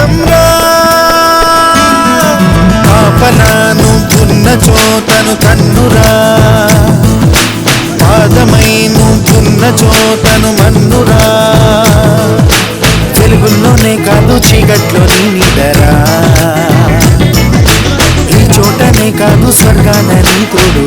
నేస్తంరా పాపలాను చోతను కన్నురా. పాదమైను ఉన్న చోతను మన్నురా. తెలుగులోనే కాదు చీకట్లో నీ ఈ చోటనే కాదు స్వర్గాన నీ తోడు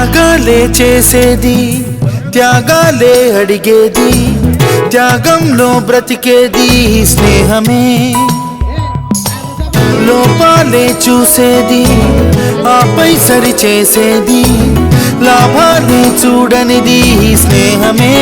త్యాగాలే చేసేది త్యాగాలే అడిగేది త్యాగంలో బ్రతికేది స్నేహమే. లోపాలే చూసేది ఆపై సరి చేసేది లాభాలే చూడనిది స్నేహమే.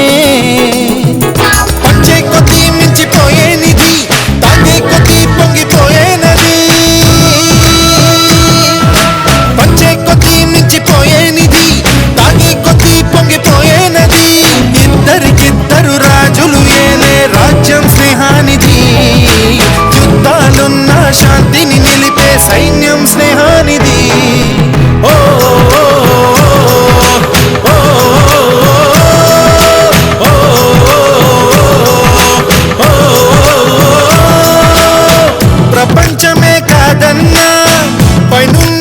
pai.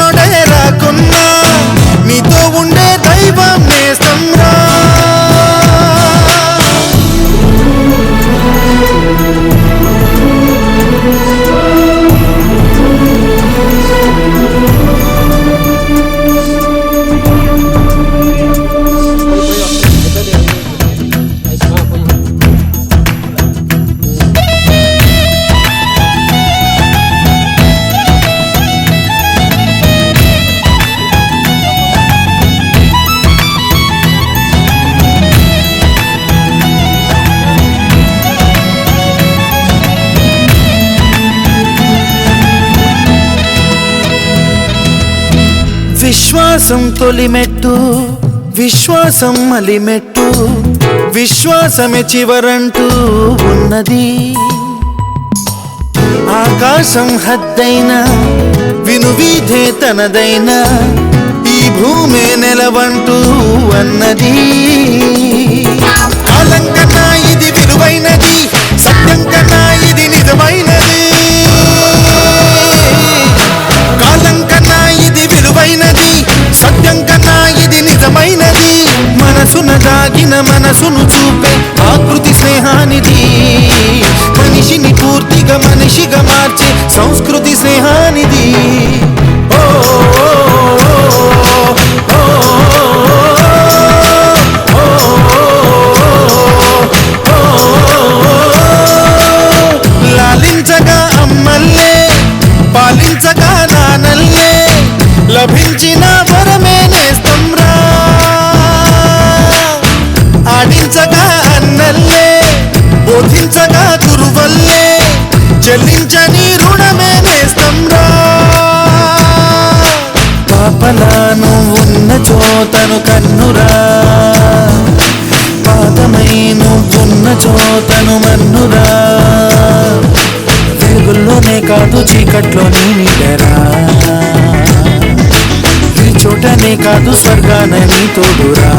విశ్వాసం తొలిమెట్టు విశ్వాసం మలిమెట్టు విశ్వాసమే చివరంటూ ఉన్నది. ఆకాశం హద్దైన వినువీధే తనదైన ఈ భూమే నెలవంటూ అన్నది. సాగిన మనసును చూపే ఆకృతి స్నేహానిది. మనిషిని పూర్తిగా మనిషిగా మార్చే సంస్కృతి స్నేహానిది. చోతను కన్నురా. పాదమైను నువ్వున్న చోతను మన్నురా. వెలుగుల్లోనే కాదు చీకట్లో నీ ఈ చోటనే కాదు స్వర్గాన నీ తోడురా.